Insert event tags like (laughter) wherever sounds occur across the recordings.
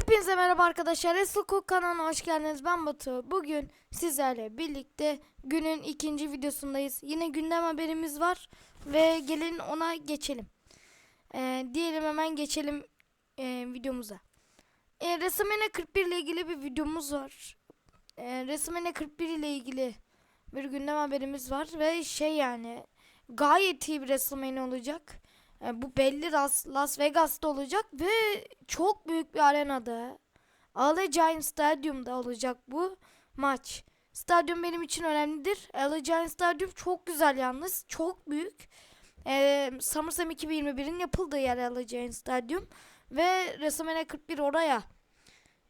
Hepinize merhaba arkadaşlar. Esluku kanalına hoş geldiniz. Ben Batu. Bugün sizlerle birlikte günün ikinci videosundayız. Yine gündem haberimiz var ve gelin ona geçelim. Ee, diyelim hemen geçelim e, videomuza. E, WrestleMania 41 ile ilgili bir videomuz var. E, WrestleMania 41 ile ilgili bir gündem haberimiz var ve şey yani gayet iyi bir WrestleMania olacak. E, bu belli Las, Las Vegas'ta olacak ve çok büyük bir arenada. Allegiant Stadyum'da olacak bu maç. Stadyum benim için önemlidir. Allegiant Stadyum çok güzel yalnız. Çok büyük. Ee, SummerSlam 2021'in yapıldığı yer Allegiant Stadyum. Ve WrestleMania 41 oraya.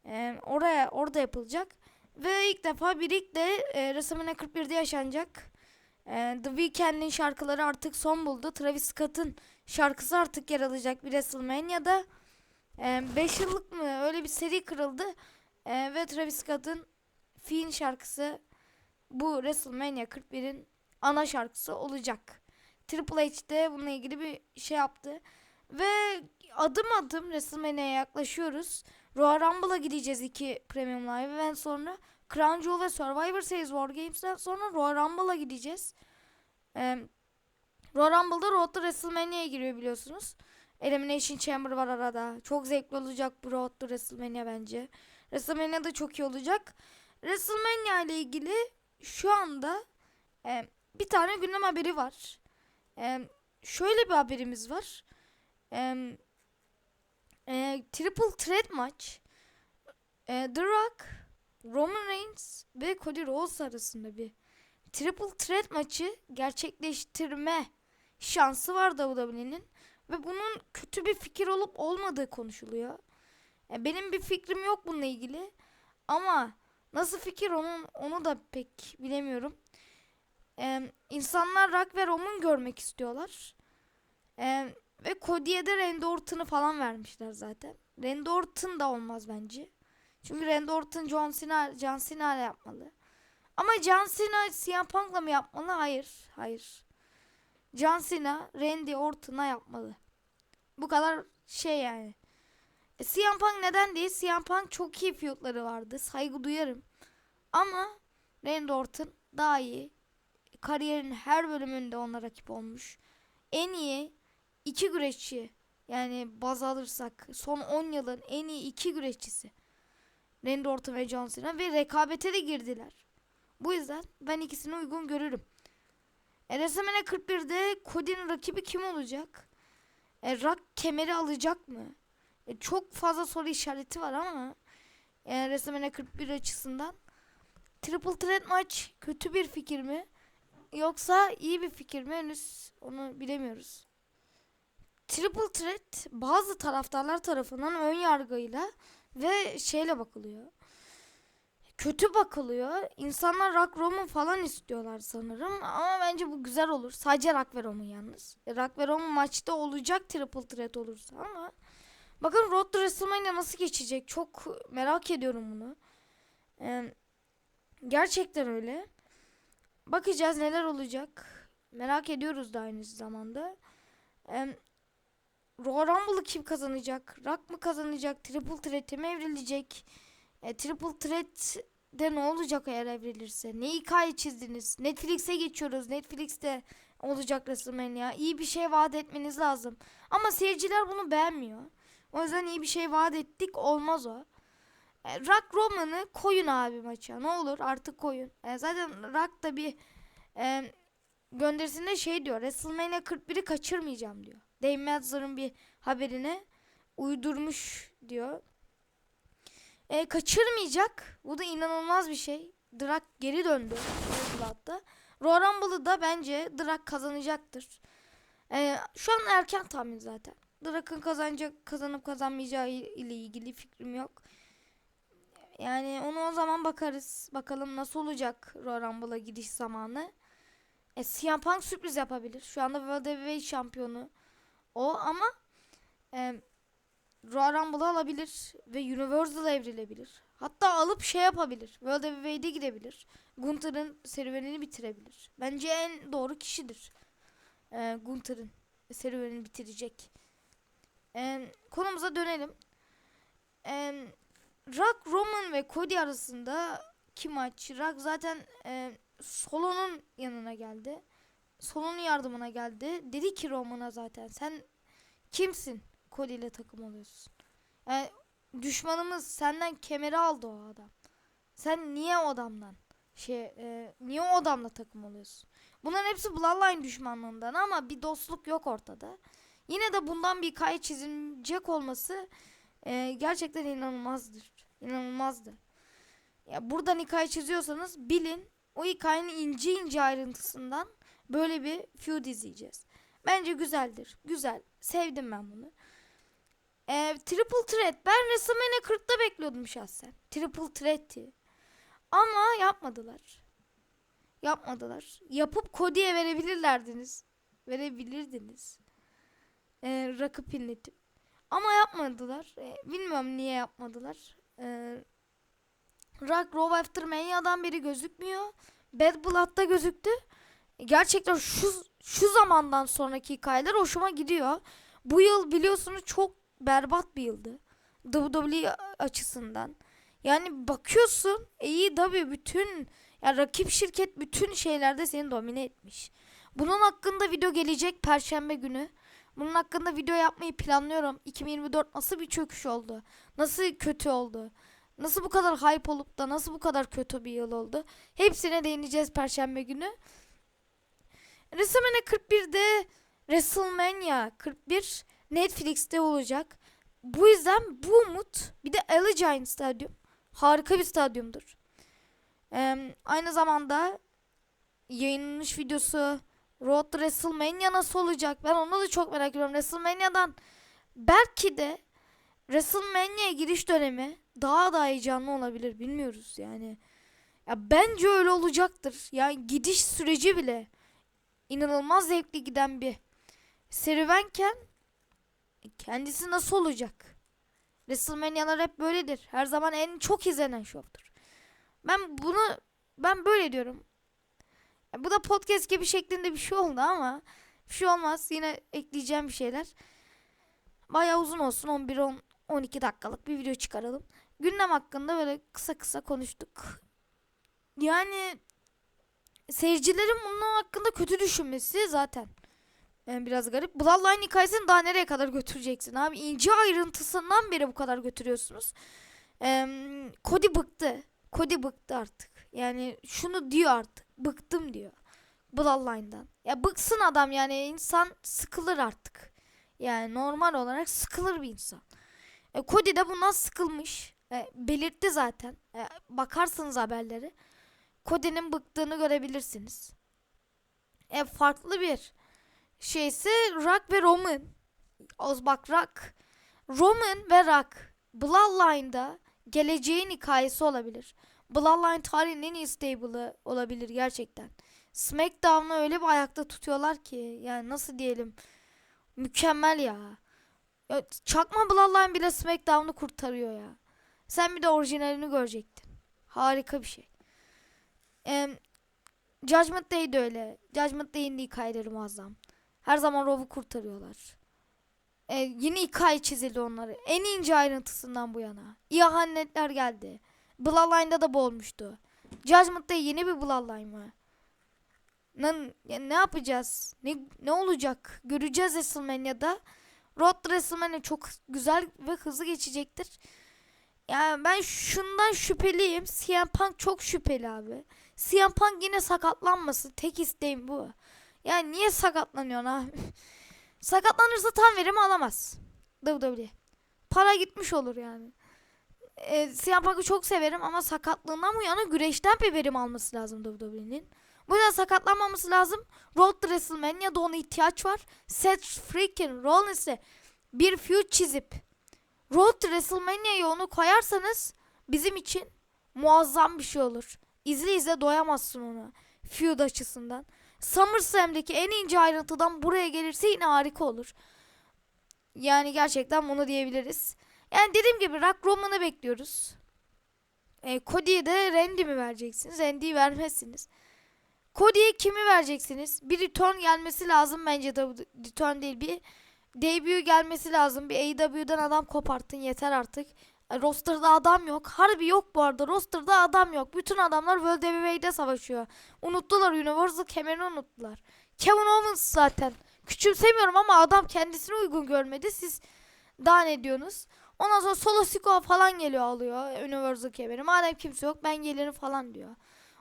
e, oraya orada yapılacak. Ve ilk defa bir ilk de e, WrestleMania 41'de yaşanacak. E, The Weeknd'in şarkıları artık son buldu. Travis Scott'ın şarkısı artık yer alacak bir WrestleMania'da. 5 yıllık mı öyle bir seri kırıldı. Ee, ve Travis Scott'ın Fiend şarkısı bu WrestleMania 41'in ana şarkısı olacak. Triple H de bununla ilgili bir şey yaptı. Ve adım adım WrestleMania'ya yaklaşıyoruz. Royal Rumble'a gideceğiz iki Premium Live'den sonra. Crown Jewel ve Survivor Series War Games'ten sonra Royal Rumble'a gideceğiz. Ee, Royal Rumble'da Road to WrestleMania'ya giriyor biliyorsunuz. Elimination Chamber var arada. Çok zevkli olacak bu Road to WrestleMania bence. WrestleMania da çok iyi olacak. WrestleMania ile ilgili şu anda e, bir tane gündem haberi var. E, şöyle bir haberimiz var. E, e, Triple Threat maç. E, The Rock, Roman Reigns ve Cody Rhodes arasında bir Triple Threat maçı gerçekleştirme şansı var WWE'nin. Ve bunun kötü bir fikir olup olmadığı konuşuluyor. E, benim bir fikrim yok bununla ilgili. Ama nasıl fikir onun onu da pek bilemiyorum. E, insanlar Rock ve Roman görmek istiyorlar. E, ve Cody'ye de Randy Orton'u falan vermişler zaten. Randy Orton da olmaz bence. Çünkü Randy Orton John Cena, John Cena yapmalı. Ama John Cena CM Punk'la mı yapmalı? Hayır. Hayır. John Cena Randy Orton'a yapmalı. Bu kadar şey yani. E, CM Punk neden değil? CM Punk çok iyi fiyatları vardı. Saygı duyarım. Ama Randy Orton daha iyi. Kariyerin her bölümünde ona rakip olmuş. En iyi iki güreşçi. Yani baz alırsak son 10 yılın en iyi iki güreşçisi. Randy Orton ve John Cena ve rekabete de girdiler. Bu yüzden ben ikisini uygun görürüm. E, WrestleMania 41'de Cody'nin rakibi kim olacak? E, Rock kemeri alacak mı? E, çok fazla soru işareti var ama e, WrestleMania 41 açısından Triple Threat maç kötü bir fikir mi? Yoksa iyi bir fikir mi? Henüz onu bilemiyoruz. Triple Threat bazı taraftarlar tarafından ön yargıyla ve şeyle bakılıyor kötü bakılıyor. İnsanlar Rock Roman falan istiyorlar sanırım. Ama bence bu güzel olur. Sadece Rock ve Roman yalnız. E, Rock ve Roman maçta olacak triple threat olursa ama bakın Road to WrestleMania nasıl geçecek? Çok merak ediyorum bunu. Ee, gerçekten öyle. Bakacağız neler olacak. Merak ediyoruz da aynı zamanda. Ee, Royal Rumble'ı kim kazanacak? Rock mı kazanacak? Triple Threat'e mi evrilecek? E, Triple Threat'de ne olacak eğer evrilirse? Ne hikaye çizdiniz? Netflix'e geçiyoruz. Netflix'te olacak WrestleMania. İyi bir şey vaat etmeniz lazım. Ama seyirciler bunu beğenmiyor. O yüzden iyi bir şey vaat ettik olmaz o. E, Rock Roman'ı koyun abi maça. Ne olur artık koyun. E, zaten Rock da bir e, gönderisinde şey diyor. WrestleMania 41'i kaçırmayacağım diyor. Dave Meltzer'ın bir haberine uydurmuş diyor. E, kaçırmayacak. Bu da inanılmaz bir şey. Drak geri döndü. hatta. Royal Rumble'ı da bence Drak kazanacaktır. E, şu an erken tahmin zaten. Drak'ın kazanacak, kazanıp kazanmayacağı ile ilgili fikrim yok. Yani onu o zaman bakarız. Bakalım nasıl olacak Royal Rumble'a gidiş zamanı. E, CM Punk sürpriz yapabilir. Şu anda Heavyweight şampiyonu o ama e, Royal Rumble'ı alabilir ve Universal'a evrilebilir. Hatta alıp şey yapabilir. World Heavyweight'e gidebilir. Gunther'ın serüvenini bitirebilir. Bence en doğru kişidir. Ee, Gunther'ın serüvenini bitirecek. Ee, konumuza dönelim. Ee, Rock, Roman ve Cody arasında ki maç? Rock zaten e, Solo'nun yanına geldi. Solo'nun yardımına geldi. Dedi ki Roman'a zaten sen kimsin? Cody ile takım oluyorsun. Yani düşmanımız senden kemeri aldı o adam. Sen niye o adamdan şey e, niye o adamla takım oluyorsun? Bunların hepsi Bloodline düşmanlığından ama bir dostluk yok ortada. Yine de bundan bir hikaye çizilecek olması e, gerçekten inanılmazdır. İnanılmazdı. Ya buradan hikaye çiziyorsanız bilin o hikayenin ince ince ayrıntısından böyle bir feud izleyeceğiz. Bence güzeldir. Güzel. Sevdim ben bunu. Ee, Triple Threat. Ben WrestleMania 40'ta bekliyordum şahsen. Triple Threat'i. Ama yapmadılar. Yapmadılar. Yapıp Cody'ye verebilirdiniz. Verebilirdiniz. Ee, rakip inletip. Ama yapmadılar. Ee, bilmiyorum niye yapmadılar. Ee, Rock Raw After Mania'dan beri gözükmüyor. Bad Blood'da gözüktü. Gerçekten şu şu zamandan sonraki hikayeler hoşuma gidiyor. Bu yıl biliyorsunuz çok berbat bir yıldı. WWE açısından. Yani bakıyorsun iyi tabii bütün ya rakip şirket bütün şeylerde seni domine etmiş. Bunun hakkında video gelecek perşembe günü. Bunun hakkında video yapmayı planlıyorum. 2024 nasıl bir çöküş oldu? Nasıl kötü oldu? Nasıl bu kadar hype olup da nasıl bu kadar kötü bir yıl oldu? Hepsine değineceğiz perşembe günü. WrestleMania 41'de WrestleMania 41 Netflix'te olacak. Bu yüzden bu umut bir de Allegiant Stadyum harika bir stadyumdur. Ee, aynı zamanda yayınlanış videosu Road to WrestleMania nasıl olacak? Ben onu da çok merak ediyorum. WrestleMania'dan belki de WrestleMania'ya giriş dönemi daha da heyecanlı olabilir. Bilmiyoruz yani. Ya bence öyle olacaktır. Yani gidiş süreci bile inanılmaz zevkli giden bir serüvenken kendisi nasıl olacak? WrestleMania'lar hep böyledir. Her zaman en çok izlenen şovdur. Ben bunu ben böyle diyorum. Bu da podcast gibi şeklinde bir şey oldu ama bir şey olmaz. Yine ekleyeceğim bir şeyler. Bayağı uzun olsun. 11 10 12 dakikalık bir video çıkaralım. Gündem hakkında böyle kısa kısa konuştuk. Yani seyircilerin bunun hakkında kötü düşünmesi zaten yani biraz garip. Bloodline hikayesini daha nereye kadar götüreceksin abi? İnce ayrıntısından beri bu kadar götürüyorsunuz. Ee, Cody bıktı. Cody bıktı artık. Yani şunu diyor artık. Bıktım diyor. Bloodline'dan. Ya bıksın adam yani insan sıkılır artık. Yani normal olarak sıkılır bir insan. E, Cody de bundan sıkılmış. E, belirtti zaten. E, bakarsınız haberleri. Cody'nin bıktığını görebilirsiniz. E, farklı bir şeysi Rock ve Roman. Az bak Rock. Roman ve Rock. Bloodline'da geleceğin hikayesi olabilir. Bloodline tarihinin en iyi stable'ı olabilir gerçekten. SmackDown'u öyle bir ayakta tutuyorlar ki yani nasıl diyelim mükemmel ya. ya çakma Bloodline bile SmackDown'u kurtarıyor ya. Sen bir de orijinalini görecektin. Harika bir şey. Ee, Judgment Day de öyle. Judgment Day'in de hikayeleri muazzam. Her zaman Rov'u kurtarıyorlar. Ee, yeni hikaye çizildi onları. En ince ayrıntısından bu yana. İhanetler geldi. Bloodline'da da bu olmuştu. Judgment'ta yeni bir Bloodline mı? Ne, ne yapacağız? Ne, ne olacak? Göreceğiz WrestleMania'da. Road WrestleMania çok güzel ve hızlı geçecektir. Yani ben şundan şüpheliyim. CM Punk çok şüpheli abi. CM Punk yine sakatlanmasın. Tek isteğim bu. Yani niye sakatlanıyorsun abi? (laughs) Sakatlanırsa tam verimi alamaz. WWE. Para gitmiş olur yani. E, CM Punk'ı çok severim ama sakatlığından bu yana güreşten bir verim alması lazım WWE'nin. Bu yüzden sakatlanmaması lazım. Road to WrestleMania'da ona ihtiyaç var. Seth freaking Rollins'e bir feud çizip Road to WrestleMania'ya onu koyarsanız bizim için muazzam bir şey olur. İzle izle doyamazsın ona. Feud açısından. SummerSlam'deki en ince ayrıntıdan buraya gelirse yine harika olur. Yani gerçekten bunu diyebiliriz. Yani dediğim gibi Rock Roman'ı bekliyoruz. E, Cody'ye de Randy mi vereceksiniz? Randy'yi vermezsiniz. Cody'ye kimi vereceksiniz? Bir return gelmesi lazım bence de return değil bir debut gelmesi lazım. Bir AEW'dan adam kopartın yeter artık. E, Roster'da adam yok. Harbi yok bu arada. Roster'da adam yok. Bütün adamlar World Heavyweight'de savaşıyor. Unuttular Universal kemerini unuttular. Kevin Owens zaten. Küçümsemiyorum ama adam kendisine uygun görmedi. Siz daha ne diyorsunuz? Ondan sonra Solo Sikoa falan geliyor alıyor Universal kemeri. Madem kimse yok ben gelirim falan diyor.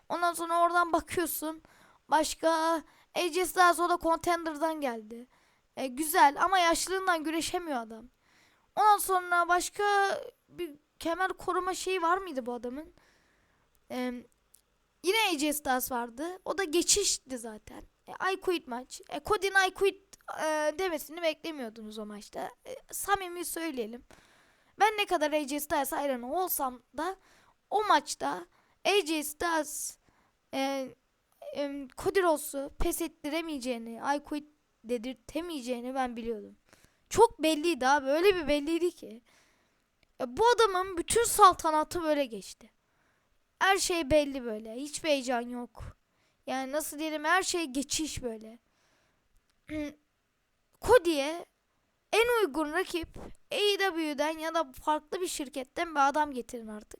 Ondan sonra oradan bakıyorsun. Başka AJ Styles o da Contender'dan geldi. E, güzel ama yaşlılığından güreşemiyor adam. Ondan sonra başka bir kemer koruma şeyi var mıydı bu adamın? E, yine AJ Styles vardı. O da geçişti zaten. E, I quit maç. E, Cody'nin I quit e, demesini beklemiyordunuz o maçta. E, samimi söyleyelim. Ben ne kadar AJ Styles hayranı olsam da o maçta AJ Styles e, e, Cody Rhodes'u pes ettiremeyeceğini, I quit dedirtemeyeceğini ben biliyordum. Çok belliydi abi. Öyle bir belliydi ki. E, bu adamın bütün saltanatı böyle geçti. Her şey belli böyle. Hiçbir heyecan yok. Yani nasıl diyelim her şey geçiş böyle. (clears throat) Cody'ye en uygun rakip AEW'den ya da farklı bir şirketten bir adam getirin artık.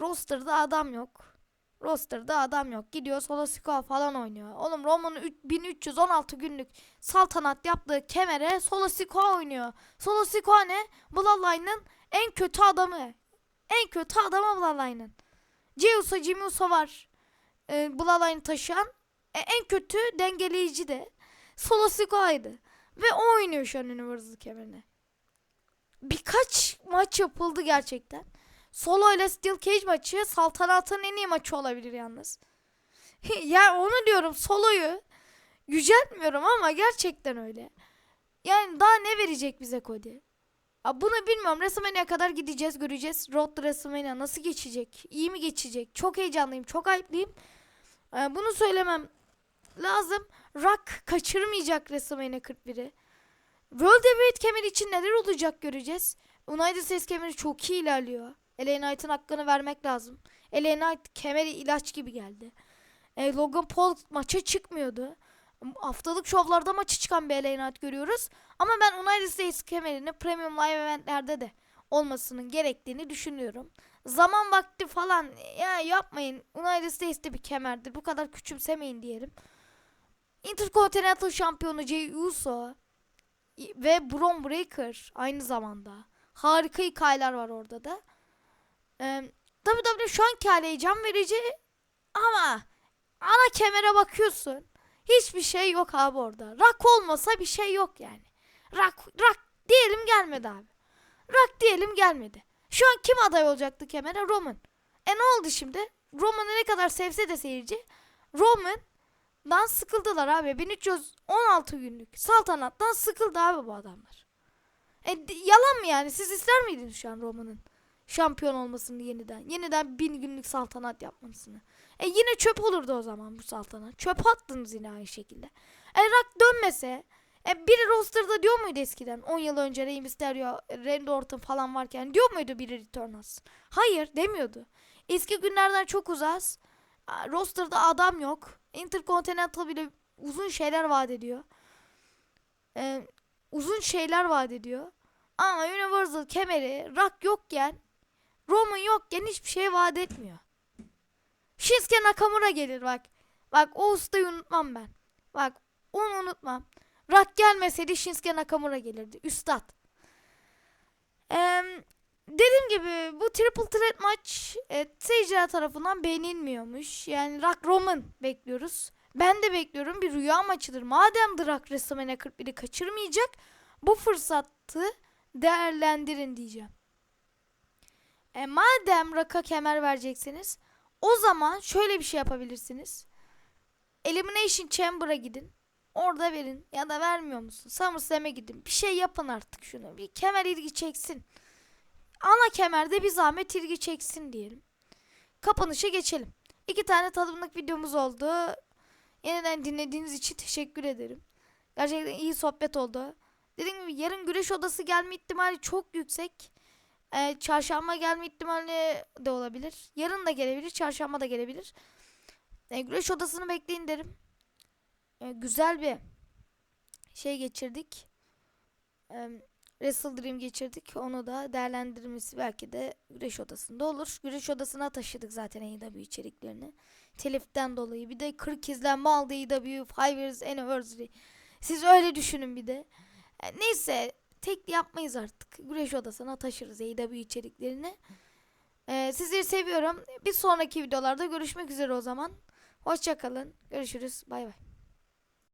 Roster'da adam yok. Roster'da adam yok. Gidiyor Solo Sikoa falan oynuyor. Oğlum Roman'ın üç- 1316 günlük saltanat yaptığı kemere Solo Sikoa oynuyor. Solo Sikoa ne? Bloodline'ın en kötü adamı. En kötü adamı Bloodline'ın. Jimmy Uso var. Ee, Bloodline'ı taşıyan. E, en kötü dengeleyici de Solo Sikoa'ydı. Ve o oynuyor şu an Universal kemerine. Birkaç maç yapıldı gerçekten. Solo ile Steel Cage maçı saltanatın en iyi maçı olabilir yalnız. (laughs) ya onu diyorum Solo'yu yüceltmiyorum ama gerçekten öyle. Yani daha ne verecek bize Cody? Bunu bilmiyorum. WrestleMania'ya kadar gideceğiz, göreceğiz. Road to WrestleMania nasıl geçecek? İyi mi geçecek? Çok heyecanlıyım, çok hype'liyim. Ee, bunu söylemem lazım. Rock kaçırmayacak WrestleMania 41'i. World Heavyweight kemeri için neler olacak göreceğiz. United States kemeri çok iyi ilerliyor. LA Knight'ın hakkını vermek lazım. LA Knight kemeri ilaç gibi geldi. E, Logan Paul maça çıkmıyordu. Haftalık şovlarda maçı çıkan bir Knight görüyoruz. Ama ben United States kemerini premium live eventlerde de olmasının gerektiğini düşünüyorum. Zaman vakti falan ya yapmayın. United States'te bir kemerdir. Bu kadar küçümsemeyin diyelim. Intercontinental şampiyonu Jey Uso ve Braun Breaker aynı zamanda. Harika hikayeler var orada da. Ee, WWE şu anki hali heyecan verici ama ana kemere bakıyorsun. Hiçbir şey yok abi orada. Rock olmasa bir şey yok yani. Rock, rock diyelim gelmedi abi. Rock diyelim gelmedi. Şu an kim aday olacaktı kemere? Roman. E ne oldu şimdi? Roman'ı ne kadar sevse de seyirci Roman'dan sıkıldılar abi. 1316 günlük saltanattan sıkıldı abi bu adamlar. E, yalan mı yani? Siz ister miydiniz şu an Roman'ın şampiyon olmasını yeniden? Yeniden bin günlük saltanat yapmasını. E yine çöp olurdu o zaman bu saltanat. Çöp attınız yine aynı şekilde. E Rock dönmese e biri roster'da diyor muydu eskiden? 10 yıl önce Rey Mysterio, Randy Orton falan varken diyor muydu biri return alsın? Hayır demiyordu. Eski günlerden çok uzas. Roster'da adam yok. Intercontinental bile uzun şeyler vaat ediyor. E, uzun şeyler vaat ediyor. Ama Universal kemeri Rock yokken Roman yokken hiçbir şey vaat etmiyor. Shinsuke Nakamura gelir bak. Bak o ustayı unutmam ben. Bak onu unutmam. Rock gelmeseydi Shinsuke Nakamura gelirdi. Üstad. Ee, dediğim gibi bu Triple Threat maç e, seyirciler tarafından beğenilmiyormuş. Yani Rock Roman bekliyoruz. Ben de bekliyorum. Bir rüya maçıdır. Madem The Rock WrestleMania 41'i kaçırmayacak bu fırsatı değerlendirin diyeceğim. E, madem Rock'a kemer vereceksiniz o zaman şöyle bir şey yapabilirsiniz. Elimination Chamber'a gidin. Orada verin ya da vermiyor musun? SummerSlam'e gidin. Bir şey yapın artık şunu. Bir kemer ilgi çeksin. Ana kemerde bir zahmet ilgi çeksin diyelim. Kapanışa geçelim. İki tane tadımlık videomuz oldu. Yeniden dinlediğiniz için teşekkür ederim. Gerçekten iyi sohbet oldu. Dediğim gibi yarın güreş odası gelme ihtimali çok yüksek. Ee, çarşamba gelme ihtimali de olabilir. Yarın da gelebilir, çarşamba da gelebilir. Ee, güreş odasını bekleyin derim. Ee, güzel bir şey geçirdik. Ee, Wrestle Dream geçirdik. Onu da değerlendirmesi belki de güreş odasında olur. Güreş odasına taşıdık zaten AEW içeriklerini. Teliften dolayı. Bir de 40 izlenme aldı AEW Five Years Anniversary. Siz öyle düşünün bir de. E, Neyse tek yapmayız artık. Güreş odasına taşırız AEW içeriklerini. E, sizleri seviyorum. Bir sonraki videolarda görüşmek üzere o zaman. Hoşçakalın. Görüşürüz. Bay bay.